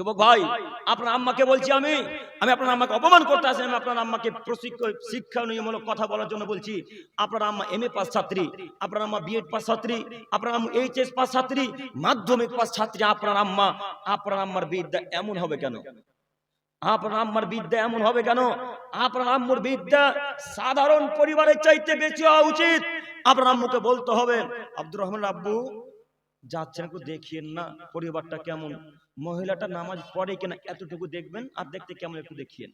যুবক ভাই, আপনার আম্মাকে বলছি আমি। আমি আপনার আম্মাকে অপমান করতে আসি, আমি আপনার আম্মাকে প্রশিক্ষণ শিক্ষা নিয়মূলক কথা বলার জন্য বলছি। আপনার আম্মা এম এ পাস ছাত্রী, আপনার আম্মা বিএড পাস ছাত্রী, আপনার আম্মা এইচ এস পাস ছাত্রী, মাধ্যমিক পাস ছাত্রী, আপনার আম্মা, আপনার আম্মার বিদ্যা এমন হবে কেন? আপনার আম্মার বিদ্যা এমন হবে কেন? আপনার আম্মুর বিদ্যা সাধারণ পরিবারের চাইতে বেশি হওয়া উচিত। আপনার আম্মুকে বলতে হবে, আব্দুর রহমান আব্বু যাচ্ছেন একটু দেখিয়েন না পরিবারটা কেমন? মহিলাটা নামাজ পড়ে কিনা এতটুকু দেখবেন আর দেখতে কেমন একটু দেখিয়েন।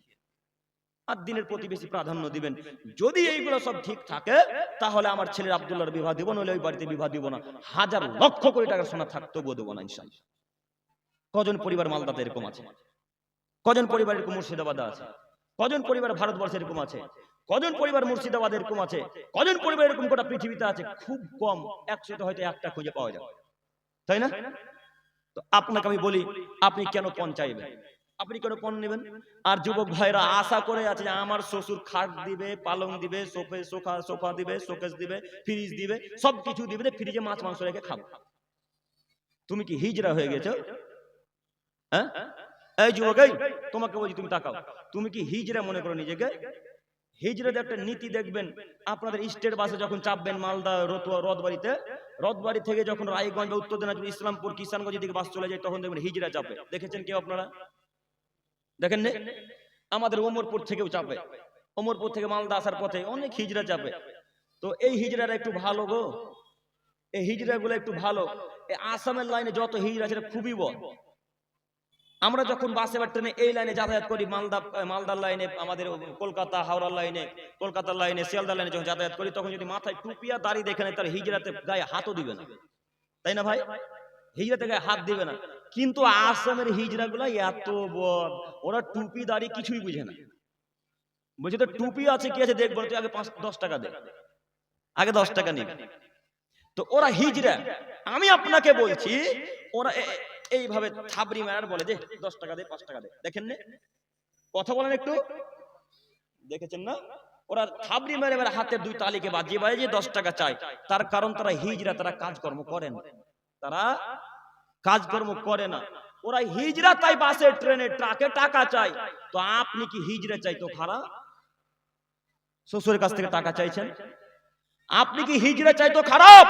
আর দিনের প্রতি বেশি প্রাধান্য দিবেন। যদি এইগুলো সব ঠিক থাকে, তাহলে আমার ছেলের আব্দুল্লাহর বিবাহ দিব, নইলে ওই বাড়িতে বিবাহ দিব না। হাজার লক্ষ কোটি টাকা সোনা থাকতেও দেবো না ইনশাল্লাহ কজন পরিবার মালদাতে এরকম আছে? কজন পরিবার এরকম মুর্শিদাবাদে আছে? কজন পরিবার ভারতবর্ষে এরকম আছে? কজন পরিবার মুর্শিদাবাদ এরকম আছে? কজন পরিবার এরকম গোটা পৃথিবীতে আছে? খুব কম। একশোতে হয়তো একটা খুঁজে পাওয়া যায়। তাই না? তো আপনাকে আমি বলি আপনি কেন পণ চাইবেন? আপনি কেন পণ নেবেন? আর যুবক ভাইরা আশা করে আছে যে আমার শ্বশুর খাট দিবে পালং দিবে সোফে সোফা সোফা দিবে শোকেস দিবে ফ্রিজ দিবে সব কিছু দিবে ফ্রিজে মাছ মাংস রেখে খাব। তুমি কি হিজরা হয়ে গেছো? হ্যাঁ? এই যুবক তোমাকে বলছি তুমি তাকাও। তুমি কি হিজরা মনে করো নিজেকে? হিজরাতে একটা নীতি দেখবেন, আপনাদের স্টেট বাসে যখন চাপবেন মালদা, রতুয়া, রথবাড়িতে, রথবাড়ি থেকে যখন রায়গঞ্জ উত্তর দিনাজপুর, ইসলামপুর কিষানগঞ্জের দিকে বাস চলে যায়, তখন দেখবেন হিজরা চাপে। দেখেছেন কেউ আপনারা? দেখেন? আমাদের ওমরপুর থেকেও চাপে। ওমরপুর থেকে মালদা আসার পথে অনেক হিজরা চাপে। তো এই হিজরাটা একটু ভালো গো। এই হিজরা গুলো একটু ভালো। এই আসামের লাইনে যত হিজরা আছে খুবই বড়। আমরা যখন বাসে বা ট্রেনে এই লাইনে যাতায়াত করি, মালদা মালদার লাইনে, আমাদের কলকাতা, হাওড়ার লাইনে, কলকাতার লাইনে, শিয়ালদার লাইনে যখন যাতায়াত করি, তখন যদি মাথায় টুপিয়া দাড়ি দেখে নেয় তার হিজরাতে গায়ে হাতও দিবে না। তাই না ভাই? হিজরাতে গায়ে হাত দিবে না। কিন্তু আসামের হিজরা গুলা এত বড়, ওরা টুপি, দাড়ি কিছুই বুঝে না। বলছে তো টুপি আছে, কি আছে? দেখব তুই আগে পাঁচ, দশ টাকা দে। আগে দশ টাকা নিবে। তো ওরা হিজরা। আমি আপনাকে বলছি ওরা এইভাবে থাবরি মারার বলে যে দশ টাকা দে পাঁচ টাকা দে। দেখেন না। কথা বলেন একটু। দেখেছেন না? ওরা থাবরি মেরে মেরে হাতের দুই তালিকে বাজিয়ে বাজে যে দশ টাকা চায় তার কারণ তারা হিজরা তারা কাজকর্ম করে না তারা কাজকর্ম করে না। ওরা হিজরা তাই বাসে ট্রেনে ট্রাকে টাকা চায়। তো আপনি কি হিজরা চাই তো খারাপ শ্বশুরের কাছ থেকে টাকা চাইছেন? আপনি কি হিজড়া চাইতো খারাপ?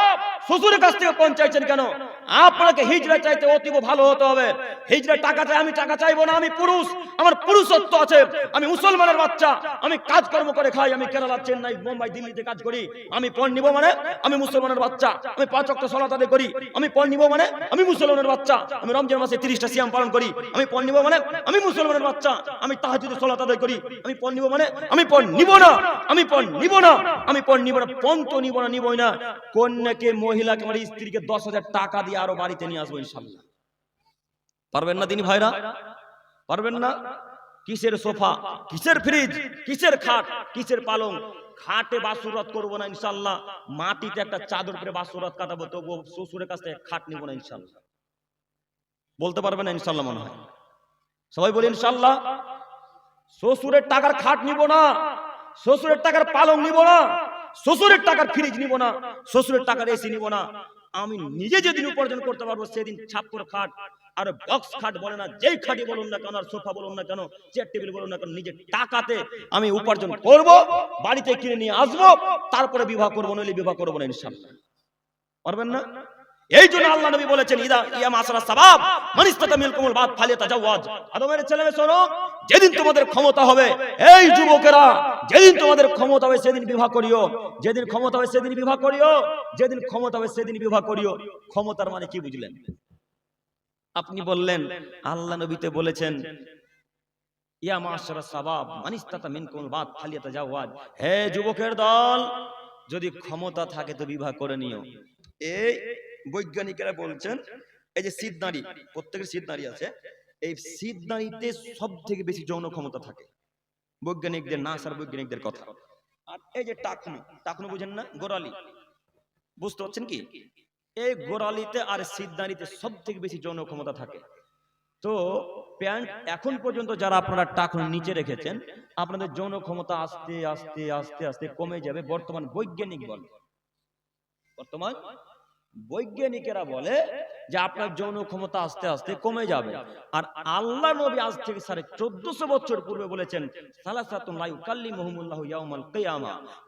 শ্বশুরের কাছ থেকে কোন চাইছেন কেন? আপনাকে হিজড়া চাইতে অতীব ভালো হতে হবে। হিজড়া টাকা চাই, আমি টাকা চাইব না, আমি পুরুষ। আমার পুরুষত্ব আছে। আমি মুসলমানের বাচ্চা। আমি কাজকর্ম করে খাই, আমি কেরালা চেন্নাই, মুম্বাই, দিল্লিতে কাজ করি। আমি পণ নিব মানে আমি মুসলমানের বাচ্চা। আমি পাঁচ অক্ট সলাত আদায় করি। আমি পণ নিব মানে আমি মুসলমানের বাচ্চা। আমি রমজান মাসে তিরিশটা সিয়াম পালন করি। আমি পণ নিব মানে আমি মুসলমানের বাচ্চা। আমি তাহাজুদে সলাত আদায় করি। আমি পণ নিব মানে আমি পণ নিব না। আমি পণ নিব না। আমি পণ নিব না। পণ তো নিব না, নিবই না। কন্যাকে মহিলাকে আমার স্ত্রীকে দশ হাজার টাকা দিয়ে আরও বাড়িতে নিয়ে আসব ইনশাল্লাহ পারবেন না তিনি ভাইরা? পারবেন না? কিসের সোফা? কিসের ফ্রিজ? কিসের খাট? কিসের পালং? খাটে বাসুরত করব না ইনশাল্লাহ মাটিতে একটা চাদর করে বাসুরত কাটাবো তবু শ্বশুরের কাছ থেকে খাট নিবো না ইনশাল্লাহ বলতে পারবে না ইনশাল্লাহ মনে হয়। সবাই বলি ইনশাল্লাহ শ্বশুরের টাকার খাট নিব না, শ্বশুরের টাকার পালং নিব না শ্বশুরের টাকার ফ্রিজ নিব না, শ্বশুরের টাকার এসি নিব না। আমি নিজে যেদিন উপার্জন করতে পারব সেদিন ছাপ্পর খাট আর বক্স খাট বলে না, যেই খাটি বলুন না কেন, আর সোফা বলুন না কেন, চেয়ার টেবিল বলুন না কেন, নিজের টাকাতে আমি উপার্জন করব, বাড়িতে কিনে নিয়ে আসব, তারপরে বিবাহ করব, নইলে বিবাহ করব না ইনশাল্লাহ পারবেন না? এই জন্য আল্লাহ নবী বলেছেন, ইদা ইয়া মাসারা সাবাব মানিস্তাতা মিলকুমুল বাদ ফালিয়া তাজাওয়াজ আদমের ছেলে শোনো, যেদিন তোমাদের ক্ষমতা হবে, এই যুবকেরা, যেদিন তোমাদের ক্ষমতা হবে, সেদিন বিবাহ করিও। যেদিন ক্ষমতা হবে, সেদিন বিবাহ করিও। যেদিন ক্ষমতা হবে, সেদিন বিবাহ করিও। ক্ষমতার মানে কি বুঝলেন? আপনি বললেন, আল্লাহ নবীতে বলেছেন, ইয়া মাসারা সাবাব মানিস্তাতা মিনকুমুল বাদ ফালিয়া তাজাওয়াজ হে যুবকের দল, যদি ক্ষমতা থাকে তো বিবাহ করে নিও। এই বৈজ্ঞানিকেরা বলছেন, এই যে শীত নারী, প্রত্যেকের শীত নারী আছে, এই শীত নারীতে সব থেকে বেশি যৌন ক্ষমতা থাকে। বৈজ্ঞানিকদের নাসার বৈজ্ঞানিকদের কথা। আর এই যে টাকনু টাকনু বুঝেন না? গোড়ালি। বুঝতে পারছেন কি? এই গোড়ালিতে আর নারীতে সব থেকে বেশি যৌন ক্ষমতা থাকে। তো প্যান্ট এখন পর্যন্ত যারা আপনারা টাকনু নিচে রেখেছেন, আপনাদের যৌন ক্ষমতা আস্তে আস্তে আস্তে আস্তে কমে যাবে, বর্তমান বৈজ্ঞানিক বলে। বর্তমান বৈজ্ঞানিকেরা বলে যে আপনার যৌন ক্ষমতা আস্তে আস্তে কমে যাবে। আর আল্লাহ নবী আজ থেকে সাড়ে চোদ্দশো বছর পূর্বে বলেছেন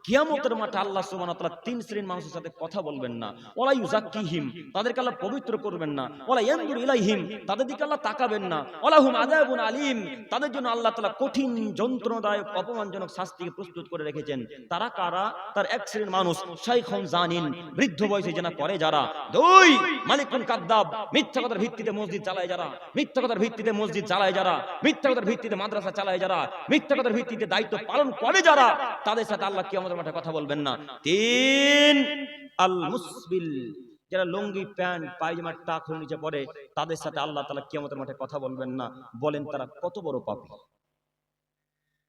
কিয়ামতের মাঠে আল্লাহ তাআলা তিন শ্রেণির মানুষের সাথে কথা বলবেন না। ওয়ালা ইউজাক্কিহিম তাদেরকে আল্লাহ পবিত্র করবেন না। ওয়ালা ইয়ানজুরু ইলাইহিম, তাদের দিকে আল্লাহ তাকাবেন না। ওয়ালা হুম আযাবুন আলিম, তাদের জন্য আল্লাহ তালা কঠিন, যন্ত্রণাদায়ক, অপমানজনক শাস্তি প্রস্তুত করে রেখেছেন। তারা কারা? তার এক শ্রেণির মানুষ শাইখুন জানিন, বৃদ্ধ বয়সে যেন করে যারা দুই, মালিকুন কাদ্দাব, মিথ্যা কথার ভিত্তিতে মসজিদ চালায় যারা, মিথ্যা কথার ভিত্তিতে মসজিদ চালায় যারা, মিথ্যা কথার ভিত্তিতে মাদ্রাসা চালায় যারা, মিথ্যা কথার ভিত্তিতে দায়িত্ব পালন করে যারা, তাদের সাথে আল্লাহ কি আমাদের মাঠে কথা বলবেন না। তিন আল মুসবিল যারা লুঙ্গি, প্যান্ট, পায়জামার টাক নিচে পড়ে, তাদের সাথে আল্লাহ তালা কিয়ামতের মাঠে কথা বলবেন না। বলেন তারা কত বড় পাপী।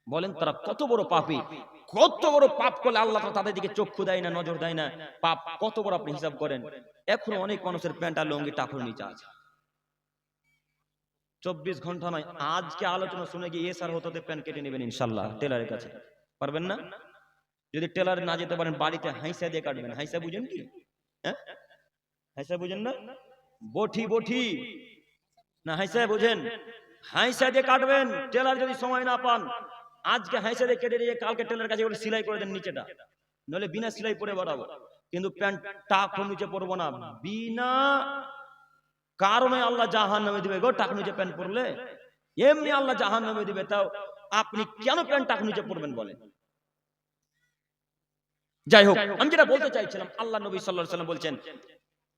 বলেন, তারা কত বড় পাপী। কত বড় পাপ করলে আল্লাহ তাদের দিকে চক্ষু দেয় না, নজর দেয় না। পাপ কত বড় আপনি হিসাব করেন? এখন অনেক মানুষের প্যান্ট আর লুঙ্গি টাকুর নিচে আছে। চব্বিশ ঘণ্টা নয়, আজকে আলোচনা শুনে গিয়ে এ স্যার হতে প্যান্ট কেটে নেবেন ইনশাল্লাহ টেলারের কাছে। পারবেন না? যদি টেলার না যেতে পারেন, বাড়িতে হাইসা দিয়ে কাটবেন। হাইসা বুঝেন কি? হ্যাঁ? হাইসা বুঝেন না? বঠি বঠি। না হাইসা বুঝেন। হাইসা দিয়ে কাটবেন। টেলার যদি সময় না পান আজকে হাইসা দিয়ে কেটে দিয়ে কালকে টেলার কাছে সেলাই করে দেন নিচেটা। নলে বিনা সেলাই পরে বাড়াবো। কিন্তু প্যান্ট টাক নিচে পরবো না। বিনা কারণে আল্লাহ জাহান নামে দিবে। গো, টাক নিচে প্যান্ট পরলে? এমনি আল্লাহ জাহান নামে দিবে। তাও আপনি কেন প্যান্ট টাক নিচে পরবেন বলেন? যাই হোক, আমি যেটা বলতে চাইছিলাম, আল্লাহ নবী আলাইহি সাল্লাম বলছেন,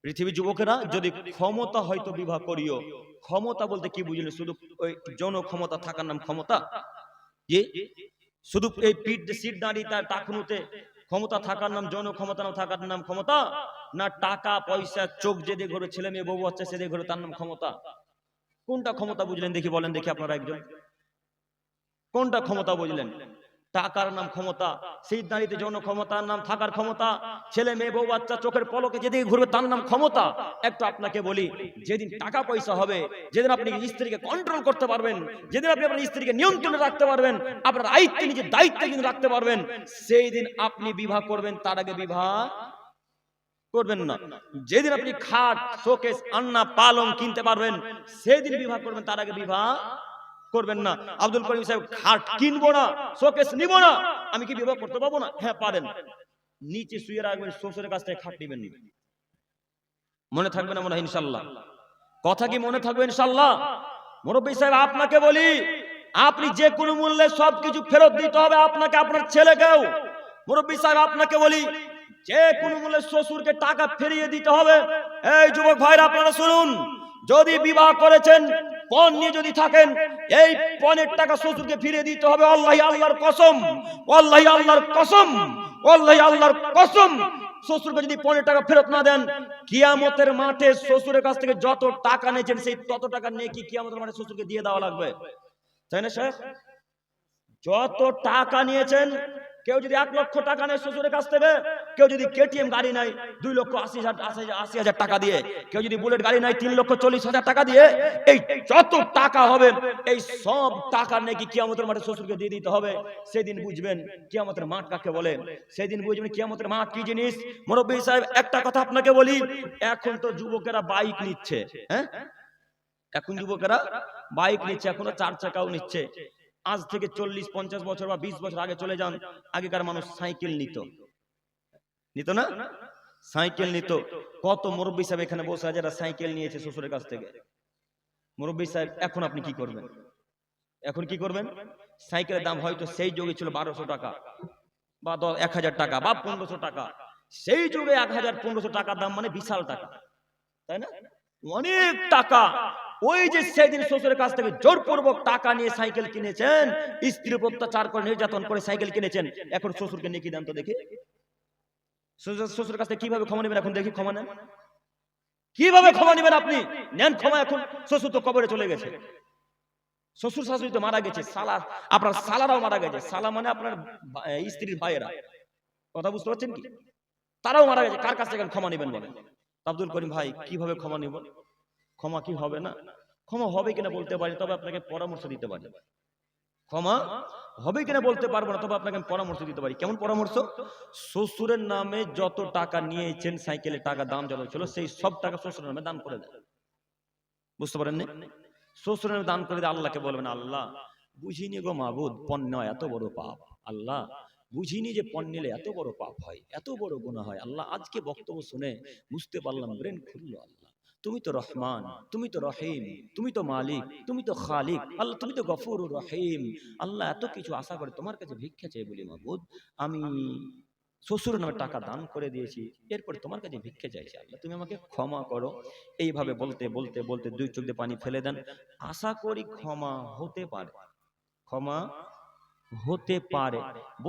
পৃথিবীর যুবকেরা যদি ক্ষমতা হয়তো বিবাহ করিও, ক্ষমতা বলতে কি বুঝলেন? শুধু ওই যৌন ক্ষমতা থাকার নাম ক্ষমতা? যে শুধু এই পিঠ সিট দাঁড়িয়ে তার টাকুনুতে ক্ষমতা থাকার নাম জন ক্ষমতা না থাকার নাম ক্ষমতা? না টাকা, পয়সা, চোখ যেদিকে ঘরে, ছেলে মেয়ে, বউ বাচ্চা সেদিকে ঘরে, তার নাম ক্ষমতা? কোনটা ক্ষমতা বুঝলেন? দেখি বলেন দেখি আপনারা একজন। কোনটা ক্ষমতা বুঝলেন? টাকার নাম ক্ষমতা সেই দাঁড়িতে যৌন ক্ষমতার নাম থাকার ক্ষমতা, ছেলে মেয়ে, বউ, বাচ্চা, চোখের পলকে যেদিকে ঘুরবে তার নাম ক্ষমতা। একটু আপনাকে বলি, যেদিন টাকা পয়সা হবে, যেদিন আপনি স্ত্রীকে কন্ট্রোল করতে পারবেন, যেদিন আপনি আপনার স্ত্রীকে নিয়ন্ত্রণে রাখতে পারবেন, আপনার আয়ত্তে নিজের দায়িত্বে কিন্তু রাখতে পারবেন, সেই দিন আপনি বিবাহ করবেন, তার আগে বিবাহ করবেন না। যেদিন আপনি খাট, শোকেস আন্না পালং কিনতে পারবেন, সেদিন বিবাহ করবেন, তার আগে বিবাহ করবেন না। আব্দুল করিম সাহেব খাট কিনবো না শোকেস নিব না। আমি কি বিবাহ করতে পারব না? হ্যাঁ পারেন। নিচে শুয়ে রাখবেন শ্বশুরের কাছ থেকে খাট নিবেন। মনে থাকবে না মনে হয় ইনশাল্লাহ। কথা কি মনে থাকবে ইনশাল্লাহ? মুরব্বী সাহেব আপনাকে বলি আপনি যে কোনো মূল্যে সবকিছু ফেরত দিতে হবে আপনাকে আপনার ছেলেকেও। মুরব্বী সাহেব আপনাকে বলি যে কোনো মূল্যে শ্বশুরকে টাকা ফিরিয়ে দিতে হবে। এই যুবক ভাইরা আপনারা শুনুন। যদি বিবাহ করেছেন পণ নিয়ে যদি থাকেন, এই পণের টাকা শ্বশুরকে ফিরে দিতে হবে। আল্লাহ আল্লাহর কসম, আল্লাহ আল্লাহর কসম, আল্লাহ আল্লাহর কসম। শ্বশুরকে যদি পনেরো টাকা ফেরত না দেন, কিয়ামতের মাঠে শ্বশুরের কাছ থেকে যত টাকা নিয়েছেন, সেই তত টাকা নিয়ে কি কিয়ামতের মাঠে শ্বশুরকে দিয়ে দেওয়া লাগবে? তাই না শেখ যত টাকা নিয়েছেন কেউ যদি এক লক্ষ টাকা নেয় শ্বশুরের কাছ থেকে, কেউ যদি কেটিএম গাড়ি নেয়, দুই লক্ষ আশি হাজার, আশি হাজার- টাকা দিয়ে, কেউ যদি বুলেট গাড়ি নেয়, তিন লক্ষ চল্লিশ হাজার টাকা দিয়ে, এই যত টাকা হবে, এই সব টাকা নাকি কিয়ামতের মাঠে শ্বশুরকে দিয়ে দিতে হবে? সেদিন বুঝবেন, কিয়ামতের মাঠ কাকে বলে? সেদিন বুঝবেন, কিয়ামতের মাঠ কি জিনিস? মুরব্বী সাহেব, একটা কথা আপনাকে বলি, এখন তো যুবকেরা বাইক নিচ্ছে হ্যাঁ? এখন যুবকেরা বাইক নিচ্ছে, এখনও চার চাকাও নিচ্ছে। আজ থেকে চল্লিশ, পঞ্চাশ বছর বা বিশ বছর আগে চলে যান, আগেকার মানুষ সাইকেল নিত। নিত না? সাইকেল নিত। কত মুরব্বী সাহেব এখানে বসে আছে, যারা সাইকেল নিয়েছে শ্বশুরের কাছ থেকে। মুরব্বী সাহেব, এখন আপনি কি করবেন? এখন কি করবেন? সাইকেলের দাম হয়তো সেই যুগে ছিল বারোশো টাকা বা এক হাজার টাকা বা পনেরোশো টাকা। সেই যুগে এক হাজার, পনেরোশো টাকার দাম মানে বিশাল টাকা। তাই না? অনেক টাকা। ওই যে সেদিন শ্বশুরের কাছ থেকে জোরপূর্বক টাকা নিয়ে সাইকেল কিনেছেন স্ত্রী অত্যাচার করে নির্যাতন করে সাইকেল কিনেছেন। এখন শ্বশুরকে নিয়ে কি দেন তো দেখি। শ্বশুর- শ্বশুরের কাছ থেকে কীভাবে ক্ষমা নেবেন এখন দেখি ক্ষমা নেন। কীভাবে ক্ষমা নেবেন আপনি? নেন ক্ষমা এখন। শ্বশুর তো কবরে চলে গেছে। শ্বশুর শাশুড়ি তো মারা গেছে। সালা আপনার সালারাও মারা গেছে। সালা মানে আপনার স্ত্রীর ভাইয়েরা। কথা বুঝতে পারছেন কি? তারাও মারা গেছে। কার কাছ থেকে ক্ষমা নেবেন বলেন? আব্দুল করিম ভাই কীভাবে ক্ষমা নিব? ক্ষমা কি হবে না? ক্ষমা হবে কিনা বলতে পারি, তবে আপনাকে পরামর্শ দিতে পারি। ক্ষমা হবে কিনা বলতে পারব না, তবে আপনাকে আমি পরামর্শ দিতে পারি। কেমন পরামর্শ? শ্বশুরের নামে যত টাকা নিয়েছেন সাইকেলের টাকা দাম যত ছিল, সেই সব টাকা শ্বশুরের নামে দান করে দেন। বুঝতে পারেন শ্বশুরের নামে দান করে দিয়ে আল্লাহকে বলবেন, আল্লাহ, বুঝিনি গো মাবুদ, পণ্য এত বড় পাপ। আল্লাহ, বুঝিনি যে পণ নিলে এত বড় পাপ হয়, এত বড় গুণা হয়। আল্লাহ, আজকে বক্তব্য শুনে বুঝতে পারলাম, ব্রেন খুললো আল্লাহ। তুমি তো রহমান, তুমি তো রহিম, তুমি তো মালিক, তুমি তো খালিক, আল্লাহ তুমি তো গফুর রহিম। আল্লাহ এত কিছু আশা করে তোমার কাছে ভিক্ষা চাই বলি, মাবুদ, আমি শ্বশুর নামে টাকা দান করে দিয়েছি, এরপর তোমার কাছে ভিক্ষে চাইছি, আল্লাহ তুমি আমাকে ক্ষমা করো। এইভাবে বলতে বলতে বলতে দুই চোখ দিয়ে পানি ফেলে দেন। আশা করি ক্ষমা হতে পারে। ক্ষমা হতে পারে।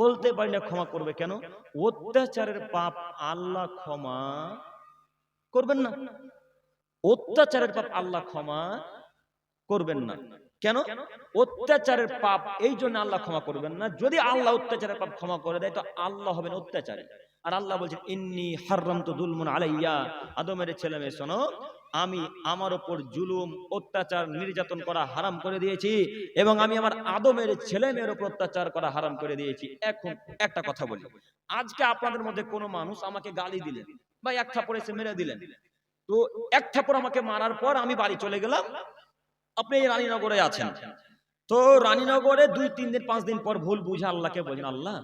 বলতে পারি না ক্ষমা করবে কেন? অত্যাচারের পাপ আল্লাহ ক্ষমা করবেন না। অত্যাচারের পাপ আল্লাহ ক্ষমা করবেন না। কেন? অত্যাচারের পাপ, এই জন্য আল্লাহ ক্ষমা করবেন না। যদি আল্লাহ অত্যাচারের পাপ ক্ষমা করে দেয়, তো আল্লাহ হবেন অত্যাচারী। আর আল্লাহ বলছেন, ইন্নি হারাম তো দুলমুন আলাইয়া। আদমের ছেলে মেয়ে, শোনো, আমি আমার ওপর জুলুম, অত্যাচার, নির্যাতন করা হারাম করে দিয়েছি এবং আমি আমার আদমের ছেলে মেয়ের উপর অত্যাচার করা হারাম করে দিয়েছি। এখন একটা কথা বলি। আজকে আপনাদের মধ্যে কোনো মানুষ আমাকে গালি দিলেন বা এক থাপড় মেরে দিলেন। তো এক থাপড় আমাকে মারার পর আমি বাড়ি চলে গেলাম। আপনি এই রানীনগরে আছেন। তো রানীনগরে দুই, তিন দিন, পাঁচ দিন পর ভুল বুঝে আল্লাহকে বলছেন আল্লাহ,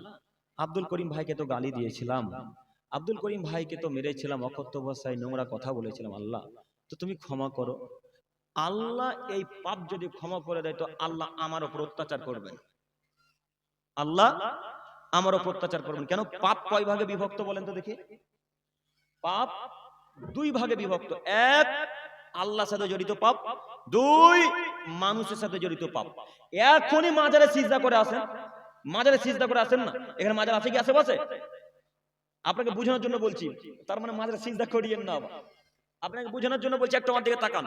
আব্দুল করিম ভাইকে তো গালি দিয়েছিলাম। আব্দুল করিম ভাইকে তো মেরেছিলাম, অকথ্য ভাষায় নোংরা কথা বলেছিলাম, আল্লাহ। তো তুমি ক্ষমা করো। আল্লাহ এই পাপ যদি ক্ষমা করে দেয়, তো আল্লাহ আমার উপর অত্যাচার করবেন। আল্লাহ আমার উপর অত্যাচার করবেন। কেন? পাপ কয় ভাগে বিভক্ত বলেন তো দেখি। পাপ দুই ভাগে বিভক্ত। এক, আল্লাহর সাথে জড়িত পাপ। দুই, মানুষের সাথে জড়িত পাপ। এখনই মাজারে সিজদা করে আসেন। মাজারে সিজদা করে আসেন না? এখানে মাজার আছে কি আশেপাশে? আপনাকে বোঝানোর জন্য বলছি, তার মানে মাজারে সিজদা করিয়েন না আপনাকে বোঝানোর জন্য বলছি, একটা আমার দিকে তাকান।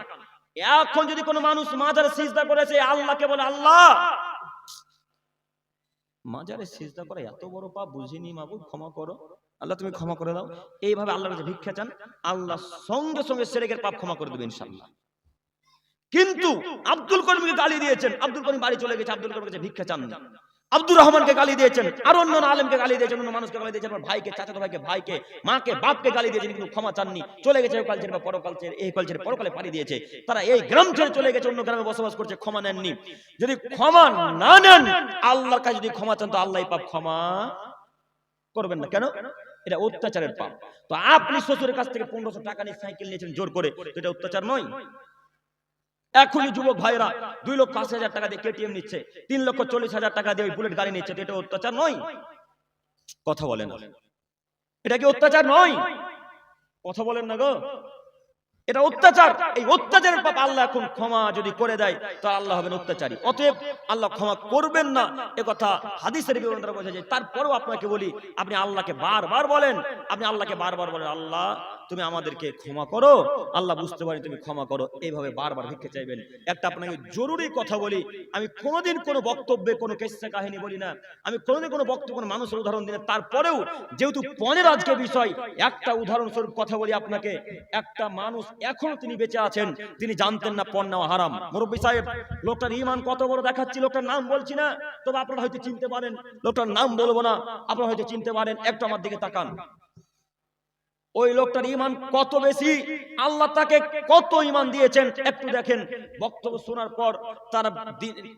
এখন যদি কোনো মানুষ মাজারে সিজদা করেছে আল্লাহকে বলে, আল্লাহ! মাজারে সিজদা করে এত বড় পাপ, বুঝিনি মাবুদ, ক্ষমা করো। আল্লাহ তুমি ক্ষমা করে দাও। এইভাবে আল্লাহর কাছে ভিক্ষা চান। আল্লাহ সঙ্গে সঙ্গে সেরেকের পাপ ক্ষমা করে দেবে ইনশাআল্লাহ। কিন্তু আব্দুল করিমকে গালি দিয়েছেন। আব্দুল করিম বাড়ি চলে গেছে। আব্দুল করিমের কাছে ভিক্ষা চান না আব্দুর রহমানকে গালি দিয়েছেন। আর অন্য আলেমকে গালি দিয়েছেন, অন্য মানুষকে গালি দিয়েছেন। আমার ভাইকে, চাচাতো ভাইকে ভাইকে, মাকে, বাপকে গালি দিয়েছেন, কিন্তু ক্ষমা চাননি। চলে গেছে কাল ছেড়ে বা পরকাল এই কাল পরকালে পাড়ি দিয়েছে। তারা এই গ্রাম ছেড়ে চলে গেছে, অন্য গ্রামে বসবাস করছে, ক্ষমা নেননি। যদি ক্ষমা না নেন, আল্লাহর কাছে যদি ক্ষমা চান, তো আল্লাহ পাপ ক্ষমা করবেন না। কেন? এটা অত্যাচারের পাপ। তো আপনি শ্বশুরের কাছ থেকে পনেরোশো টাকা নিয়ে সাইকেল নিয়েছেন জোর করে এটা অত্যাচার নয়। এখনই যুবক ভাইরা দুই লক্ষ আশি হাজার টাকা দিয়ে কেটিএম নিচ্ছে, তিন লক্ষ চল্লিশ হাজার টাকা দিয়ে বুলেট গাড়ি নিচ্ছে এটা অত্যাচার নয়। কথা বলেন এটা কি অত্যাচার নয়? কথা বলেন না গো। এটা অত্যাচার। এই অত্যাচারের পাপ আল্লাহ এখন ক্ষমা যদি করে দেয়, তো আল্লাহ হবেন অত্যাচারী। অতএব আল্লাহ ক্ষমা করবেন না। এ কথা হাদিসের বিবরণ বোঝা যায়। তারপরও আপনাকে বলি, আপনি আল্লাহকে বারবার বলেন, আপনি আল্লাহকে বারবার বলেন, আল্লাহ তুমি আমাদেরকে ক্ষমা করো। আল্লাহ বুঝতে পারি তুমি ক্ষমা করো। এইভাবে বারবার ভিক্ষে চাইবেন। একটা আপনাকে জরুরি কথা বলি। আমি কোনোদিন কোনো বক্তব্যে কোনো কেসা কাহিনী বলি না। আমি কোনোদিন কোনো বক্তব্য কোনো মানুষের উদাহরণ দিই না। তারপরেও যেহেতু পণের আজকে বিষয় একটা উদাহরণস্বরূপ কথা বলি আপনাকে। একটা মানুষ এখনও তিনি বেঁচে আছেন। তিনি জানতেন না পণ নেওয়া হারাম। মুরব্বী সাহেব লোকটার ইমান কত বড় দেখাচ্ছি? লোকটার নাম বলছি না। তবে আপনারা হয়তো চিনতে পারেন। লোকটার নাম বলব না। আপনারা হয়তো চিনতে পারেন। একটু আমার দিকে তাকান। ওই লোকটার ইমান কত বেশি? আল্লাহ তাকে কত ইমান দিয়েছেন? একটু দেখেন। বক্তব্য শোনার পর তার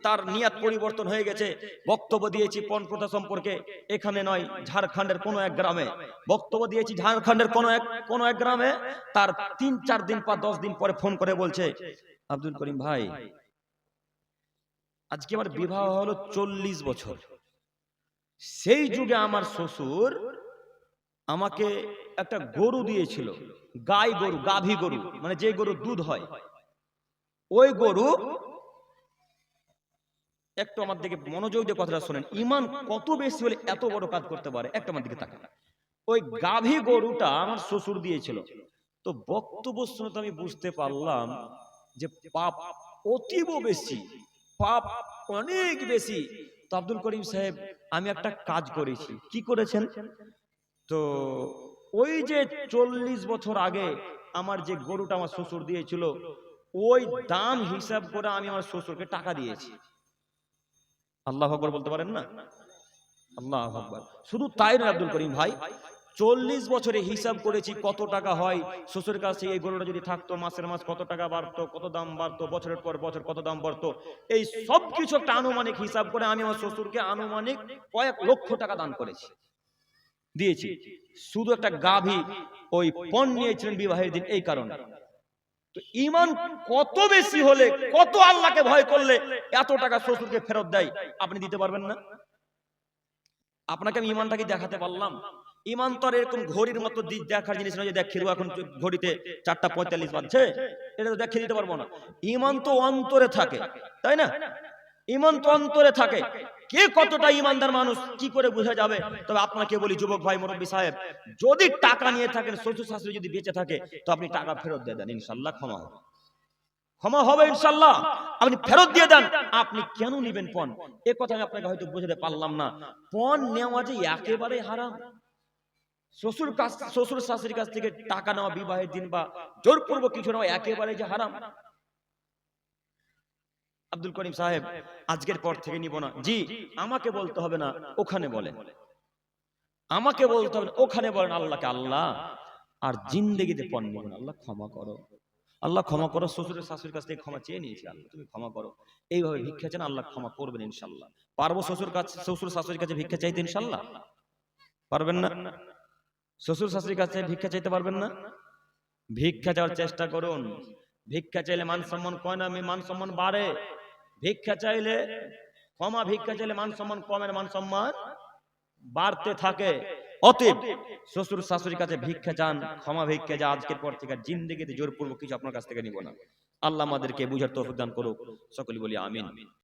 তার নিয়াত পরিবর্তন হয়ে গেছে। বক্তব্য দিয়েছি পণ প্রথা সম্পর্কে। এখানে নয়, ঝাড়খণ্ডের কোনো এক গ্রামে। বক্তব্য দিয়েছি ঝাড়খণ্ডের কোনো এক কোনো এক গ্রামে। তার তিন, চার দিন পর, দশ দিন পরে ফোন করে বলছে, আব্দুল করিম ভাই, আজকে আমার বিবাহ হলো চল্লিশ বছর। সেই যুগে আমার শ্বশুর আমাকে একটা গরু দিয়েছিল গাই গরু গাভী গরু মানে যে গরু দুধ হয়। ওই গরু একটু আমার দিকে মনোযোগ দিয়ে কথাটা শোনেন। ইমান কত বেশি হলে এত বড় কাজ করতে পারে? একটা আমার দিকে তাকান। ওই গাভী গরুটা আমার শ্বশুর দিয়েছিল। তো বক্তব্য শুনে তো আমি বুঝতে পারলাম যে পাপ অতীব বেশি পাপ অনেক বেশি। তো আব্দুল করিম সাহেব আমি একটা কাজ করেছি। কি করেছেন? তো ওই যে চল্লিশ বছর আগে আমার যে গরুটা আমার শ্বশুর দিয়েছিল, ওই দাম হিসাব করে আমি আমার শ্বশুরকে টাকা দিয়েছি। আল্লাহ আকবর বলতে পারেন না? আল্লাহ আকবর। শুধু তাই নয়, আব্দুল করিম ভাই, চল্লিশ বছরে হিসাব করেছি কত টাকা হয় শ্বশুর কাছে এই গরুটা যদি থাকতো, মাসের মাস কত টাকা বাড়তো, কত দাম বাড়তো, বছরের পর বছর কত দাম বাড়তো, এই সব কিছু একটা আনুমানিক হিসাব করে আমি আমার শ্বশুরকে আনুমানিক কয়েক লক্ষ টাকা দান করেছি। দিয়েছি। শুধু একটা গাভী ওই পণ নিয়েছিলেন বিবাহের দিন এই কারণে। তো ইমান কত বেশি হলে, কত আল্লাহকে ভয় করলে এত টাকা শ্বশুরকে ফেরত দেয়, আপনি দিতে পারবেন না? আপনাকে আমি ইমানটাকে দেখাতে পারলাম? ইমান তো এরকম ঘড়ির মতো দেখার জিনিস নয় যে দেখ এখন ঘড়িতে চারটা পঁয়তাল্লিশ বাজছে। এটা তো দেখিয়ে দিতে পারব না। ইমান তো অন্তরে থাকে, তাই না? ইমান তো অন্তরে থাকে। কে কতটা ইমানদার মানুষ, কি করে বোঝা যাবে? তবে আপনাকে বলি, যুবক ভাই, মুরব্বী সাহেব, যদি টাকা নিয়ে থাকেন শ্বশুর শাশুড়ি যদি বেঁচে থাকে, তো আপনি টাকা ফেরত দিয়ে দেন ইনশাল্লাহ ক্ষমা হবে। ক্ষমা হবে ইনশাল্লাহ আপনি ফেরত দিয়ে দেন, আপনি কেন নিবেন পণ? এ কথা আমি আপনাকে হয়তো বুঝতে পারলাম না। পণ নেওয়া যে একেবারে হারাম। শ্বশুর কাছ শ্বশুর শাশুড়ির কাছ থেকে টাকা নেওয়া বিবাহের দিন বা জোরপূর্বক কিছু নেওয়া একেবারে যে হারাম। আব্দুল করিম সাহেব, আজকের পর থেকে নিব না। জি, আমাকে বলতে হবে না, ওখানে বলেন আমাকে বলতে হবে ওখানে বলেন আল্লাহকে। আল্লাহ, আর জিন্দেগিতে পণ নিব না। আল্লাহ ক্ষমা করো। আল্লাহ ক্ষমা করো শ্বশুরের শাশুড়ির কাছ থেকে ক্ষমা চেয়ে নিয়েছি আল্লাহ, তুমি ক্ষমা করো। এইভাবে ভিক্ষা চান আল্লাহ ক্ষমা করবেন ইনশাল্লাহ পারব শ্বশুর কাছে, শ্বশুর শাশুড়ির কাছে ভিক্ষা চাইতে ইনশাল্লাহ পারবেন না? শ্বশুর শাশুড়ির কাছে ভিক্ষা চাইতে পারবেন না? ভিক্ষা চাওয়ার চেষ্টা করুন। ভিক্ষা চাইলে মান সম্মান কয় না মান সম্মান বাড়ে। ভিক্ষা চাইলে ক্ষমা, ভিক্ষা চাইলে মান সম্মান, কমের মান সম্মান বাড়তে থাকে। অতএব শ্বশুর শাশুড়ির কাছে ভিক্ষা চান, ক্ষমা ভিক্ষা যা আজকের পর থেকে জিন্দেগিতে জোরপূর্বক কিছু আপনার কাছ থেকে নিব না। আল্লাহ আমাদেরকে বুঝার তৌফিক দান করুক। সকলে বলি আমিন।